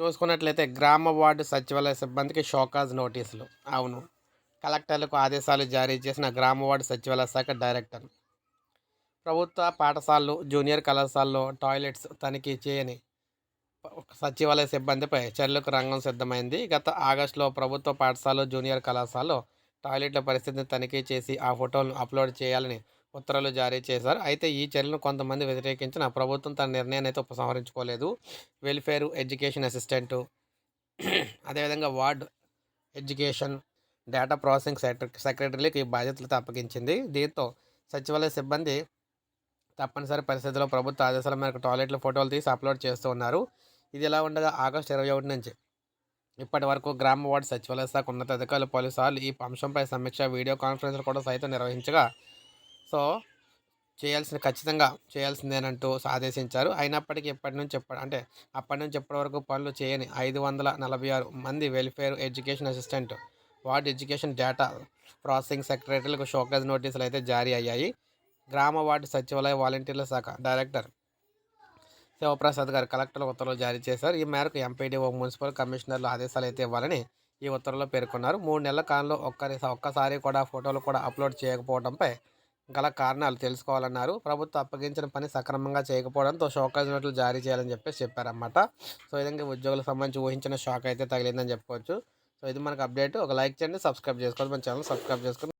చూసుకున్నట్లయితే గ్రామ వార్డు సచివాలయ సిబ్బందికి షోకాజ్ నోటీసులు. అవును. కలెక్టర్లకు ఆదేశాలు జారీ చేసిన గ్రామ వార్డు సచివాలయ శాఖ డైరెక్టర్. ప్రభుత్వ పాఠశాలలు జూనియర్ కళాశాలలో టాయిలెట్స్ తనిఖీ చేయని సచివాలయ సిబ్బందిపై చర్యలకు రంగం సిద్ధమైంది. గత ఆగస్టులో ప్రభుత్వ పాఠశాల జూనియర్ కళాశాలలో టాయిలెట్ల పరిస్థితిని తనిఖీ చేసి ఆ ఫోటోలను అప్లోడ్ చేయాలని ఉత్తర్వులు జారీ చేశారు. అయితే ఈ చర్యలను కొంతమంది వ్యతిరేకించిన ప్రభుత్వం తన నిర్ణయాన్ని అయితే ఉపసంహరించుకోలేదు. వెల్ఫేర్ ఎడ్యుకేషన్ అసిస్టెంటు అదేవిధంగా వార్డ్ ఎడ్యుకేషన్ డేటా ప్రాసెసింగ్ సెక్ర సెక్రటరీలకు ఈ బాధ్యతలతో అప్పగించింది. దీంతో సచివాలయ సిబ్బంది తప్పనిసరి పరిస్థితుల్లో ప్రభుత్వ ఆదేశాల మేరకు టాయిలెట్ల ఫోటోలు తీసి అప్లోడ్ చేస్తూ ఉన్నారు. ఇది ఎలా ఉండగా ఆగస్టు ఇరవై ఒకటి నుంచి ఇప్పటి వరకు గ్రామ వార్డు సచివాలయ శాఖ ఉన్నతాధికారులు పలుసార్లు ఈ అంశంపై సమీక్ష వీడియో కాన్ఫరెన్స్లు కూడా సైతం నిర్వహించగా సో చేయాల్సిన ఖచ్చితంగా చేయాల్సిందేనంటూ ఆదేశించారు. అయినప్పటికీ ఎప్పటి నుంచి చెప్ప అంటే అప్పటి నుంచి ఎప్పటి వరకు పనులు చేయని ఐదు వందల నలభై ఆరు మంది welfare education assistant ward education data processing సెక్రటరీలకు show cause నోటీసులు అయితే జారీ అయ్యాయి. గ్రామ వార్డు సచివాలయ వాలంటీర్ల శాఖ డైరెక్టర్ శివప్రసాద్ గారు కలెక్టర్ల ఉత్తర్వులు జారీ చేశారు. ఈ మేరకు ఎంపీడీఓ మున్సిపల్ కమిషనర్లు ఆదేశాలు అయితే ఇవ్వాలని ఈ ఉత్తర్వులో పేర్కొన్నారు. మూడు నెలల కాలంలో ఒక్కరి ఒక్కసారి కూడా ఫోటోలు కూడా అప్లోడ్ చేయకపోవడంపై గల కారణాలు తెలుసుకోవాలన్నారు. ప్రభుత్వం అప్పగించిన పని సక్రమంగా చేయకపోవడంతో షోకాజ్ నోట్లు జారీ చేయాలని చెప్పేసి చెప్పారన్నమాట. సో విధంగా ఉద్యోగులకు సంబంధించి ఊహించిన షాక్ అయితే తగిలిందని చెప్పుకోవచ్చు. సో ఇది మనకు అప్డేట్. ఒక లైక్ చేయండి సబ్స్క్రైబ్ చేసుకోవాలి మన ఛానల్ సబ్స్క్రైబ్ చేసుకొని